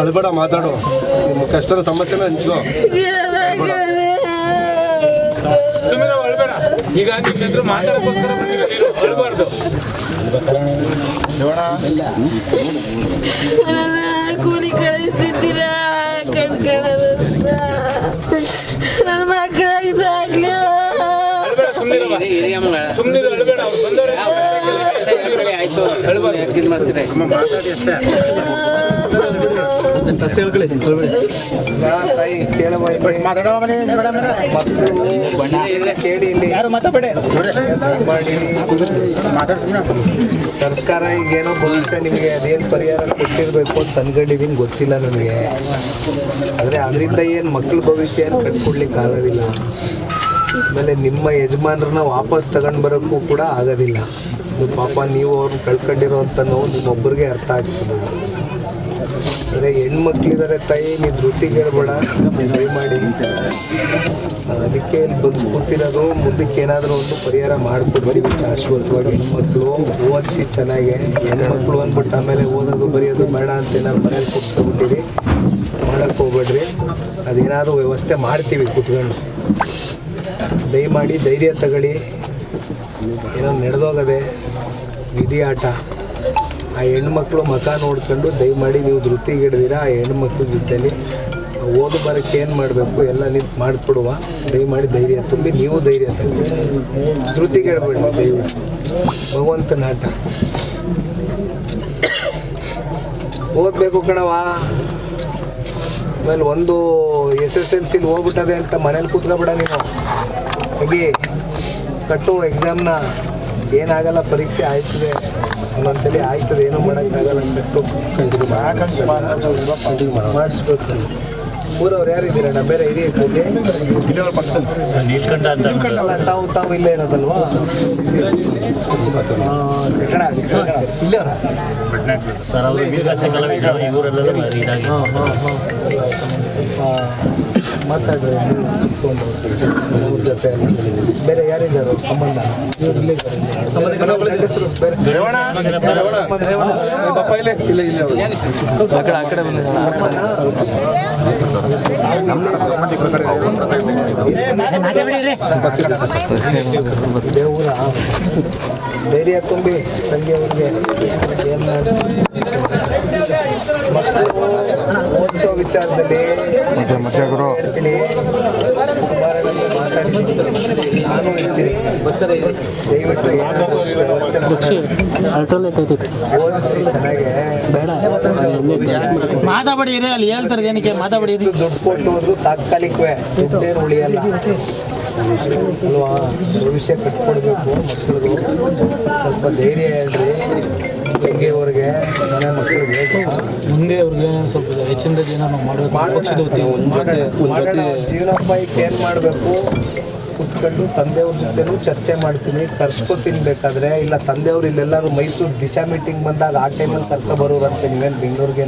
ಅಳ್ಬೇಡ ಮಾತಾಡು. ನಿಮ್ಮ ಕಷ್ಟದ ಸಮಸ್ಯೆನ ಹಂಚ್ಕೋ. ಸುಮ್ಮನೆ ಅಳ್ಬೇಡ. ಈಗ ಮಾತಾಡೋಕ್ಕೋಸ್ಕರ ಅಳ್ಬಾರ್ದು. ಕೂಲಿ ಕಳಿಸ್ತಿದ್ದೀರಾ ಸರ್ಕಾರ ಈಗೇನೋ ಭವಿಷ್ಯ ನಿಮಗೆ ಅದೇನು ಪರಿಹಾರ ಕೊಟ್ಟಿರ್ಬೇಕು ಅಂತ ಅನ್ಕೊಂಡಿದ್ದೀನಿ ಗೊತ್ತಿಲ್ಲ ನನಗೆ. ಆದರೆ ಅದರಿಂದ ಏನು ಮಕ್ಕಳ ಭವಿಷ್ಯ ಏನು ಕಟ್ಕೊಡ್ಲಿಕ್ಕೆ ಆಗೋದಿಲ್ಲ. ಆಮೇಲೆ ನಿಮ್ಮ ಯಜಮಾನ್ರನ್ನ ವಾಪಸ್ ತಗೊಂಡು ಬರೋಕ್ಕೂ ಕೂಡ ಆಗೋದಿಲ್ಲ. ಪಾಪ ನೀವು ಅವ್ರನ್ನ ಕಳ್ಕೊಂಡಿರೋವಂಥ ನೋವು ನಿಮ್ಮೊಬ್ಬರಿಗೆ ಅರ್ಥ ಆಗ್ತದೆ. ಅಂದರೆ ಹೆಣ್ಮಕ್ಳಿದ್ದಾರೆ ತಾಯಿ ನೀವು ಧೃತಿಗೆ ಟ್ರೈ ಮಾಡಿ ಅದಕ್ಕೆ ಇಲ್ಲಿ ಬಂದು ಕೂತಿರೋದು, ಮುಂದಕ್ಕೆ ಏನಾದರೂ ಒಂದು ಪರಿಹಾರ ಮಾಡಿಕೊಡ್ತೀವಿ ಶಾಶ್ವತವಾಗಿ ಹೆಣ್ಮಕ್ಳು ಓದಿಸಿ ಚೆನ್ನಾಗಿ. ಹೆಣ್ಮಕ್ಳು ಅಂದ್ಬಿಟ್ಟು ಆಮೇಲೆ ಓದೋದು, ಬರೆಯೋದು ಬೇಡ ಅಂತ ಏನಾದ್ರು ಮನೇಲಿ ಕೂತ್ಕೊಬಿಟ್ಟಿರಿ ಮಾಡೋಕ್ಕೆ ಹೋಗ್ಬೇಡ್ರಿ. ಅದೇನಾದ್ರೂ ವ್ಯವಸ್ಥೆ ಮಾಡ್ತೀವಿ, ಕೂತ್ಕೊಂಡು. ದಯಮಾಡಿ ಧೈರ್ಯ ತಗೊಳ್ಳಿ. ಏನೋ ನಡೆದೋಗದೆ ವಿಧಿ ಆಟ ಆ ಹೆಣ್ಮಕ್ಳು ಮಖ ನೋಡ್ಕೊಂಡು ದಯಮಾಡಿ ನೀವು ಧೃತಿಗೆ ಹಿಡ್ದಿರ ಆ ಹೆಣ್ಮಕ್ಳ ಜೊತೆಯಲ್ಲಿ ಓದು ಬರೋಕ್ಕೆ ಏನು ಮಾಡಬೇಕು, ಎಲ್ಲ ನಿಂತು ಮಾಡಿಕೊಡುವ. ದಯಮಾಡಿ ಧೈರ್ಯ ತುಂಬಿ, ನೀವು ಧೈರ್ಯ ತಗೊಳ್ಳಿ. ಧೃತಿಗೆ ಹೇಳ್ಬೇಡಿ ದಯವಿಟ್ಟು. ಭಗವಂತನ ಆಟ ಓದಬೇಕು ಕಣವ ಆಮೇಲೆ ಒಂದು ಎಸ್ ಎಸ್ ಎಲ್ ಸಿಲಿ ಹೋಗ್ಬಿಟ್ಟದೆ ಅಂತ ಮನೇಲಿ ಕೂತ್ಕೊಬೇಡ ನೀನು. ಹೋಗಿ ಕಟ್ಟು ಎಕ್ಸಾಮ್ನ ಏನಾಗಲ್ಲ ಪರೀಕ್ಷೆ ಆಯ್ತದೆ. ಒಂದೊಂದ್ಸಲಿ ಆಯ್ತದೆ ಏನೂ ಮಾಡೋಕ್ಕಾಗಲ್ಲ ಕಟ್ಟು. ಮಾಡಿಸ್ಬೇಕು. ಊರವ್ರು ಯಾರಿದ್ದೀರಣ್ಣ ಬೇರೆ ಹಿರಿಯ ಕಲ್ಲಿ ಅಲ್ಲ ತಾವು ತಾವು ಇಲ್ಲೇ ಇರೋದಲ್ವಾ? ಸರ್ ಅವರು ವೀರಗಾಸೆ ಕಲಾವಿದ ಇವರೆಲ್ಲ ಇದಾಗಿ. ನೀವು ಕೂತ್ಕೊಂಡು ಅವ್ರ ಜೊತೆ ಬೇರೆ ಯಾರಿದ್ದಾರೆ ಸಂಬಂಧ ಇವ್ರು ದೇವರ ಧೈರ್ಯ ತುಂಬಿ ಸಂಜೆ ಅವ್ರಿಗೆ ಏನು ಓದಿಸೋ ವಿಚಾರದಲ್ಲಿ ಹೇಳ್ತೀನಿ ಕುಮಾರಣ್ಣನ ಮಾತಾಡಿ ನಾನು ಹೇಳ್ತೀನಿ. ದಯವಿಟ್ಟು ಏನಾದರೂ ವ್ಯವಸ್ಥೆ ಮಾಡಿ ಓದಿಸಿ ಚೆನ್ನಾಗಿ ಮಾತಾಡಿ ಅಲ್ಲಿ ಹೇಳ್ತಾರೆ ಏನಕ್ಕೆ ಮಾತಾಡಿರಿ ಎಷ್ಟು ದುಡ್ಡು ಕೊಟ್ಟು ಹೋದ್ರು ತಾತ್ಕಾಲಿಕವೇ. ದುಡ್ಡೇನು ಉಳಿಯಲ್ಲ. ಅಲ್ವಾ? ಭವಿಷ್ಯ ಕಟ್ಕೊಡ್ಬೇಕು ಮಕ್ಕಳಿಗೂ. ಸ್ವಲ್ಪ ಧೈರ್ಯ ಹೇಳ್ರಿ. ಹೆಂಗೆವ್ರಿಗೆ ಮನೆ ಮಕ್ಕಳಿಗೆ ಮುಂದೆ ಅವ್ರಿಗೆ ಸ್ವಲ್ಪ ಹೆಚ್ಚಿನ ಏನಾರು ಮಾಡಬೇಕು. ಪಕ್ಷದ ಜೀವನ ಜೀವನೋಪಾಯಕ್ಕೆ ಏನು ಮಾಡಬೇಕು? ಕುತ್ಕೊಂಡು ತಂದೆಯವ್ರ ಜೊತೆನೂ ಚರ್ಚೆ ಮಾಡ್ತೀನಿ. ಕರ್ಸ್ಕೊ ತಿನ್ಬೇಕಾದ್ರೆ ಇಲ್ಲ ತಂದೆಯವ್ರು ಇಲ್ಲೆಲ್ಲರೂ ಮೈಸೂರು ದಿಶಾ ಮೀಟಿಂಗ್ ಬಂದಾಗ ಆ ಟೈಮಲ್ಲಿ ಕರ್ಕೊ ಅಂತ ನೀವೇನು ಬೆಂಗಳೂರಿಗೆ